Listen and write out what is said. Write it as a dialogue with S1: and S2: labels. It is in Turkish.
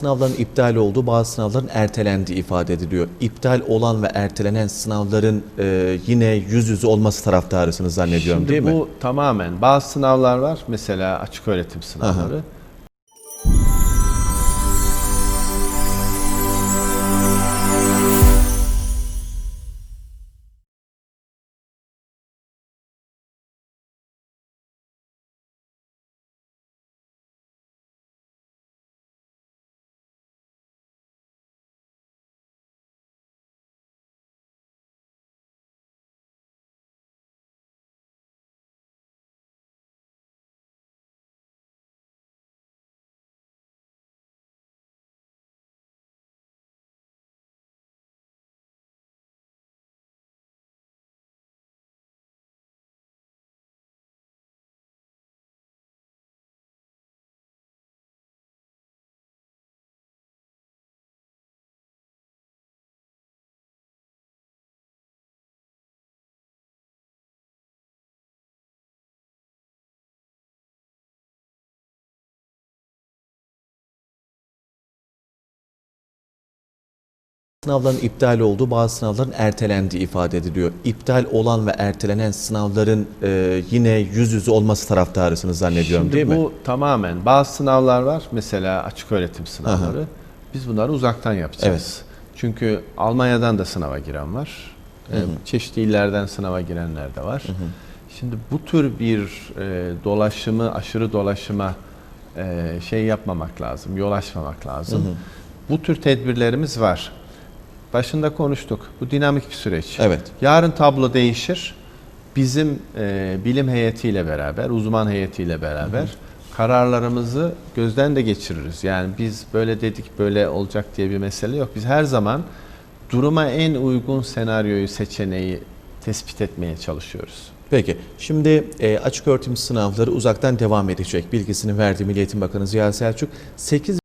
S1: Sınavların iptal olduğu, bazı sınavların ertelendiği ifade ediliyor. İptal olan ve ertelenen sınavların e, yine yüz yüze olması taraftarısınız zannediyorum
S2: Şimdi
S1: değil
S2: bu
S1: mi?
S2: tamamen bazı sınavlar var. Mesela açık öğretim sınavları.
S1: Sınavların iptal olduğu, bazı sınavların ertelendiği ifade ediliyor. İptal olan ve ertelenen sınavların e, yine yüz yüze olması taraftarısınız zannediyorum
S2: Şimdi
S1: değil mi?
S2: bu tamamen bazı sınavlar var. Mesela açık öğretim sınavları. Biz bunları uzaktan yapacağız. Çünkü Almanya'dan da sınava giren var. Ee, Çeşitli illerden sınava girenler de var. Şimdi bu tür bir e, dolaşımı, aşırı dolaşıma e, şey yapmamak lazım, yol açmamak lazım. Bu tür tedbirlerimiz var. Başında konuştuk. Bu dinamik bir süreç.
S1: Evet.
S2: Yarın tablo değişir. Bizim e, bilim heyetiyle beraber, uzman heyetiyle beraber kararlarımızı gözden de geçiririz. Yani biz böyle dedik, böyle olacak diye bir mesele yok. Biz her zaman duruma en uygun senaryoyu, seçeneği tespit etmeye çalışıyoruz.
S1: Peki, şimdi e, açık öğretim sınavları uzaktan devam edecek. Bilgisini verdi Milli Eğitim Bakanı Ziya Selçuk. 8